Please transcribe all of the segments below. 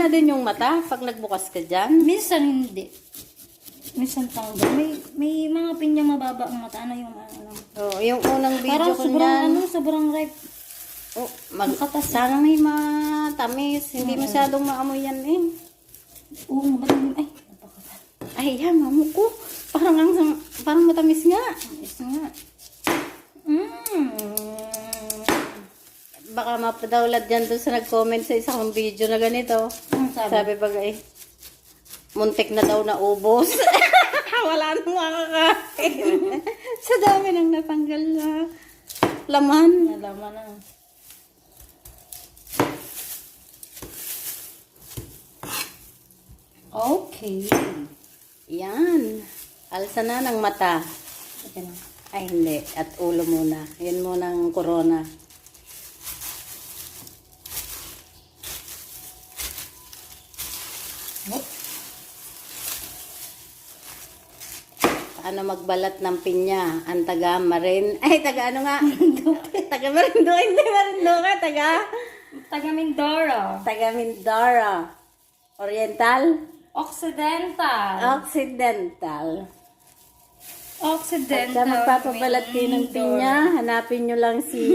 ka pag nagbukas ka dyan? Minsan hindi. Minsan tanggal. May, may mga pinya mababa ang mata. Ano yung ano? Oo, yung unang video Parang ko sobrang niyan. ano, sobrang ripe. Oh, mag sana may matamis. Hindi masyadong maamoy yan eh. Oo, maraming, ay, napakapal. Ay, yan, mamo ko. Parang, ang, parang matamis nga. Is nga. Baka mapadawlad yan doon sa nag-comment sa isa kong video na ganito. Ang sabi? Sabi ba eh, muntik na daw na ubos. Wala nang makakain. sa dami nang natanggal na laman. Nalaman na. Okay. Yan. Alsa na ng mata. Na. Ay, hindi. At ulo muna. Yan muna ang corona. Paano magbalat ng pinya? Ang taga Marin. Ay, taga ano nga? taga Marindo. Hindi Marindo ka. Taga? Taga Mindoro. Taga Mindoro. Oriental? Occidental. Occidental. Occidental. Pagka magpapabalat kayo ng pinya, hanapin nyo lang si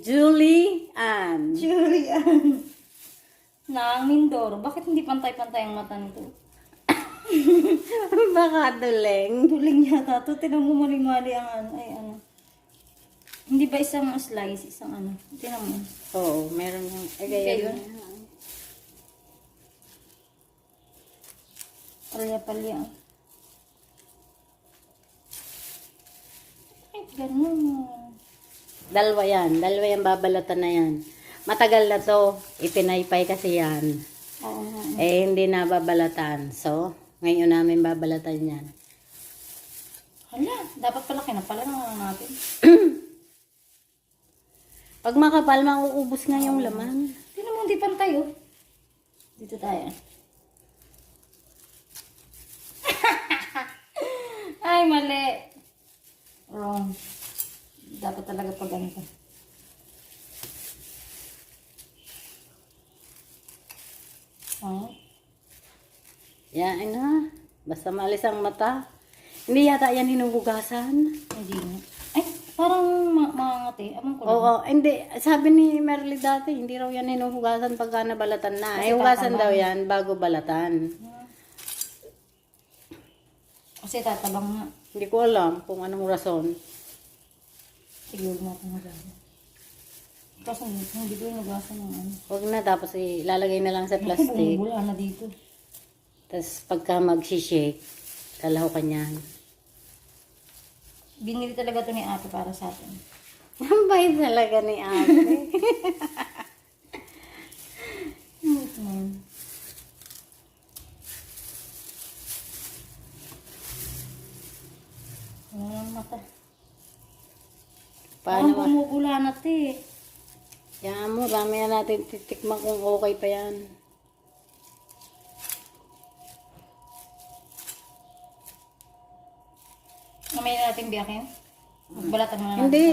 Julie Ann. Julian. Nang Mindoro. Bakit hindi pantay-pantay ang mata nito? Baka duleng. Duling yata to. Tinan mo mali-mali ang ano. Ay, ano. Hindi ba isang slice? Isang ano. Tinan mo. Oo, meron yung... Eh, Kayo? gaya Palya-palya. Ay, ganun. Dalawa yan. Dalawa yung babalatan na yan. Matagal na to. Ipinaypay kasi yan. Oo. Eh, hindi na babalatan. So, ngayon namin babalatan yan. Hala, dapat pala kinapala na lang natin. Pag makapal, mauubos nga yung laman. Tingnan mo, hindi pantay oh. Dito tayo. Ay, mali. Wrong. Dapat talaga pag ganito. Oh. Yan, ano. Basta maalis ang mata. Hindi yata yan hinuhugasan. Hindi nga. Ay, parang ma mangangati. Amang ko lang. Oo, hindi. Sabi ni Merly dati, hindi raw yan hinuhugasan pagka nabalatan na. Kasi hugasan daw yan bago balatan. Kasi tatabang nga. Hindi ko alam kung anong rason. Siguro natin magawa. Kasi hindi ko yung nagasan ng ano. Huwag na, tapos ilalagay na lang sa plastic. bumubula na dito. Tapos pagka mag-shake, kalaho ka niyan. Binili talaga to ni ate para sa atin. Ang bait talaga ni ate. Ang mata? Paano Parang ba? bumubula na to eh. Yan mo, mamaya natin titikman kung okay pa yan. Mamaya na natin biyakin. Magbalatan mo na natin. Hindi,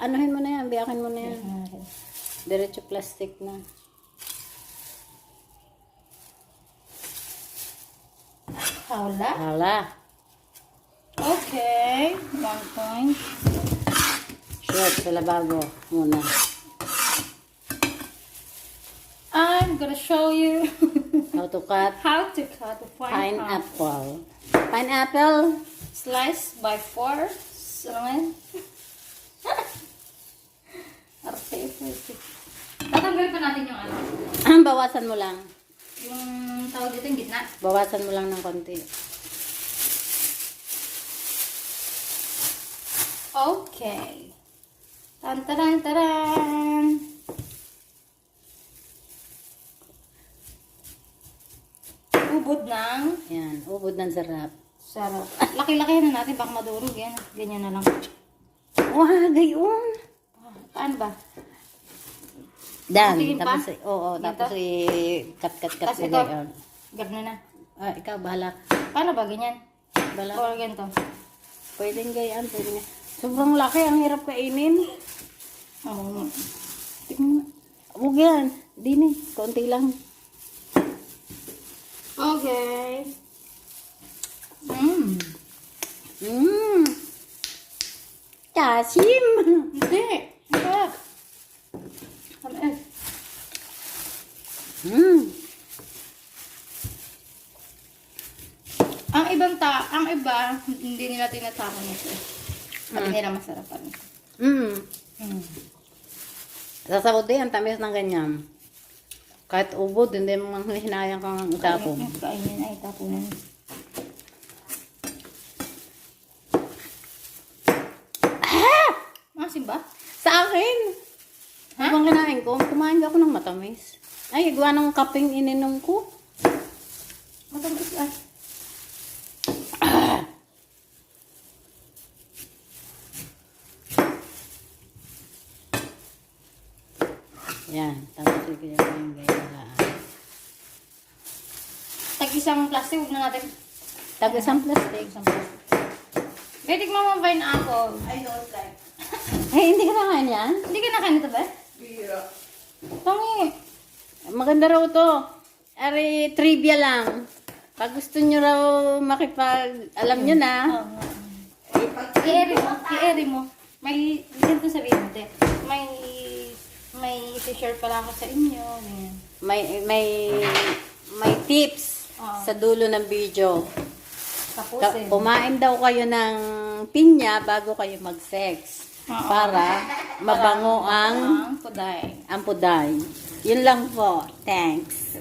anuhin mo na yan, biyakin mo na yan. Biyakin natin. Diretso plastic na. Hawla. Hala. Okay. One point. Short sa labago muna. I'm gonna show you How to cut how to cut a fine apple. pineapple. Pineapple? Slice by four. Ano nga yun? Arte. Tatanggalin pa natin yung ano. Bawasan mo lang. Yung tawag dito yung gitna. Bawasan mo lang ng konti. Okay. Tan taran taran. Ubod ng Yan, ubod ng sarap. Sarap. Laki-laki na natin, baka madurog yan. Ganyan na lang. Wow, gayon. Ah, Paano ba? Dan, Tingin pa? tapos, oo, Dito? tapos i-cut, cut, cut. Tapos ito, gayon. gagna na. Ah, ikaw, bahala. Paano ba? Ganyan? Bahala. Or ganito? Pwedeng gayan, pwedeng gayan. Sobrang laki, ang hirap kainin. Oo. Tingnan mo. Huwag yan. Dini, konti lang. guys. Mmm. Tasim. Hindi. Sarap. Tamis. Mmm. Ang ibang ta, ang iba, hindi nila tinatapon ito. Sabi nila masarap pa rin. Mmm. Mm. Sa Saudi, ang tamis ng ganyan. Kahit ubod, hindi mo hinayang kang itapon. Kainin ay tapunan. Masim ba? Sa akin! Ha? Habang kinain ko, kumain ako ng matamis. Ay, igwa ng kaping ininom ko. Matamis ah. Yan, tapos sige yung gaya. Tag isang plastic, huwag na natin. Tag isang plastic. Isang plastic. Tikman mo ang pineapple. I don't like. Ay, hindi ka nakain yan? Hindi ka nakain ito ba? Tangi. Maganda raw to. Ari, trivia lang. Pag gusto nyo raw makipag, alam nyo na. I-eri mo. I-eri mo. May, ganito sabihin mo, te. May, may isi-share pala ako sa inyo. Ganyan. May, may, may tips Oo. sa dulo ng video. Tapos Ka- eh. Kumain daw kayo ng pinya bago kayo mag-sex. Oo. Para mabango ang Ang kuday. ang puday. Yun lang po. Thanks.